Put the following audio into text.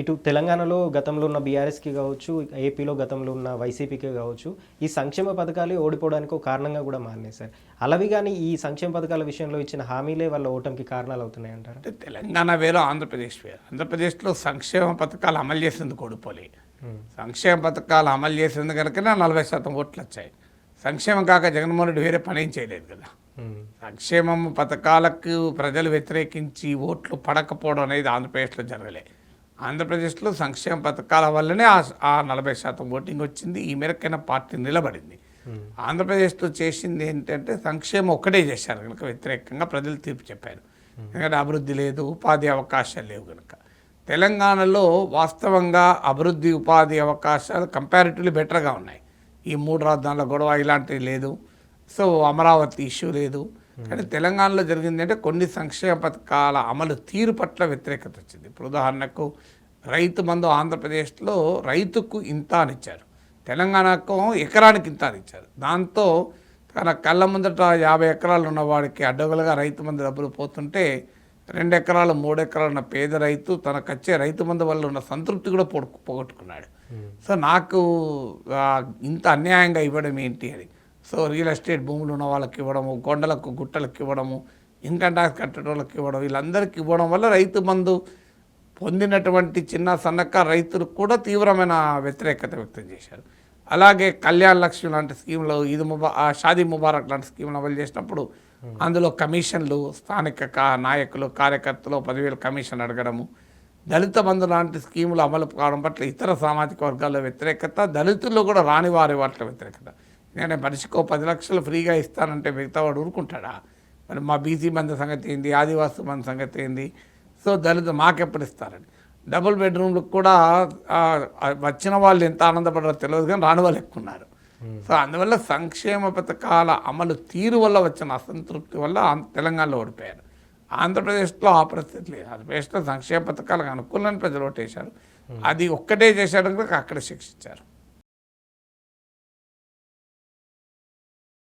ఇటు తెలంగాణలో గతంలో ఉన్న బీఆర్ఎస్కి కావచ్చు ఏపీలో గతంలో ఉన్న వైసీపీకి కావచ్చు ఈ సంక్షేమ పథకాలు ఓడిపోవడానికి ఒక కారణంగా కూడా మారినాయి సార్. అలావి కానీ ఈ సంక్షేమ పథకాల విషయంలో ఇచ్చిన హామీలే వాళ్ళ ఓటమికి కారణాలు అవుతున్నాయి అంటారా? అంటే తెలంగాణ వేరు ఆంధ్రప్రదేశ్ వేరు. ఆంధ్రప్రదేశ్లో సంక్షేమ పథకాలు అమలు చేసేందుకు ఓడిపోలే. సంక్షేమ పథకాలు అమలు చేసేందుకు కనుక నలభై శాతం ఓట్లు వచ్చాయి. సంక్షేమం కాక జగన్మోహన్ రెడ్డి వేరే పని ఏం చేయలేదు కదా. సంక్షేమం పథకాలకు ప్రజలు వ్యతిరేకించి ఓట్లు పడకపోవడం అనేది ఆంధ్రప్రదేశ్లో జరగలే. ఆంధ్రప్రదేశ్లో సంక్షేమ పథకాల వల్లనే ఆ నలభై శాతం ఓటింగ్ వచ్చింది. ఈ మేరకైనా పార్టీ నిలబడింది. ఆంధ్రప్రదేశ్లో చేసింది ఏంటంటే సంక్షేమం ఒక్కటే చేశారు. కనుక వ్యతిరేకంగా ప్రజలు తీర్పు చెప్పారు. ఎందుకంటే అభివృద్ధి లేదు ఉపాధి అవకాశాలు లేవు కనుక తెలంగాణలో వాస్తవంగా అభివృద్ధి ఉపాధి అవకాశాలు కంపారిటివ్లీ బెటర్గా ఉన్నాయి. ఈ మూడు రాజధానుల గొడవ ఇలాంటివి లేదు. సో అమరావతి ఇష్యూ లేదు. కానీ తెలంగాణలో జరిగింది అంటే కొన్ని సంక్షేమ పథకాల అమలు తీరు పట్ల వ్యతిరేకత వచ్చింది. ఇప్పుడు ఉదాహరణకు రైతు బంధు ఆంధ్రప్రదేశ్లో రైతుకు ఇంత అని ఇచ్చారు తెలంగాణకు ఎకరానికి ఇంత అని ఇచ్చారు దాంతో తన కళ్ళ ముందట యాభై ఎకరాలు ఉన్నవాడికి అడ్డగలుగా రైతు మంది డబ్బులు పోతుంటే రెండు ఎకరాలు మూడు ఎకరాలు ఉన్న పేద రైతు తనకు వచ్చే రైతు మంది వల్ల ఉన్న సంతృప్తి కూడా పొడుకు పోగొట్టుకున్నాడు. సో నాకు ఇంత అన్యాయంగా ఇవ్వడం ఏంటి అని. సో రియల్ ఎస్టేట్ భూములు ఉన్న వాళ్ళకి ఇవ్వడము కొండలకు గుట్టలకు ఇవ్వడము ఇన్కమ్ ట్యాక్స్ వాళ్ళకి ఇవ్వడం వీళ్ళందరికీ ఇవ్వడం వల్ల రైతు బంధు పొందినటువంటి చిన్న సన్నకారు రైతులు కూడా తీవ్రమైన వ్యతిరేకత వ్యక్తం చేశారు. అలాగే కళ్యాణ్ లక్ష్మి లాంటి స్కీమ్లు ఇది ముబా ఆ షాదీ ముబారక్ లాంటి స్కీమ్లు అమలు చేసినప్పుడు అందులో కమిషన్లు స్థానిక నాయకులు కార్యకర్తలు పదివేలు కమిషన్ అడగడము దళిత బంధు లాంటి స్కీములు అమలు కావడం పట్ల ఇతర సామాజిక వర్గాల్లో వ్యతిరేకత దళితుల్లో కూడా రాని వారి వాటిలో వ్యతిరేకత. నేను మనిషికో పది లక్షలు ఫ్రీగా ఇస్తానంటే మిగతా వాడు ఊరుకుంటాడా? మరి మా బీసీ బంధు సంగతి ఏంది? ఆదివాసీ బంధు సంగతి ఏంది? సో దళిత మాకెప్పుడు ఇస్తారని డబుల్ బెడ్రూమ్లకు కూడా వచ్చిన వాళ్ళు ఎంత ఆనందపడారో తెలియదు కానీ రాని వాళ్ళు ఎక్కువ ఉన్నారు సో అందువల్ల సంక్షేమ పథకాల అమలు తీరు వల్ల వచ్చిన అసంతృప్తి వల్ల తెలంగాణలో ఓడిపోయారు. ఆంధ్రప్రదేశ్లో ఆ పరిస్థితి లేదు. ఆంధ్రప్రదేశ్లో సంక్షేమ పథకాలకు అనుకూలని ప్రజలు ఓటేశారు. అది ఒక్కటే చేశాడు కనుక అక్కడ శిక్షించారు.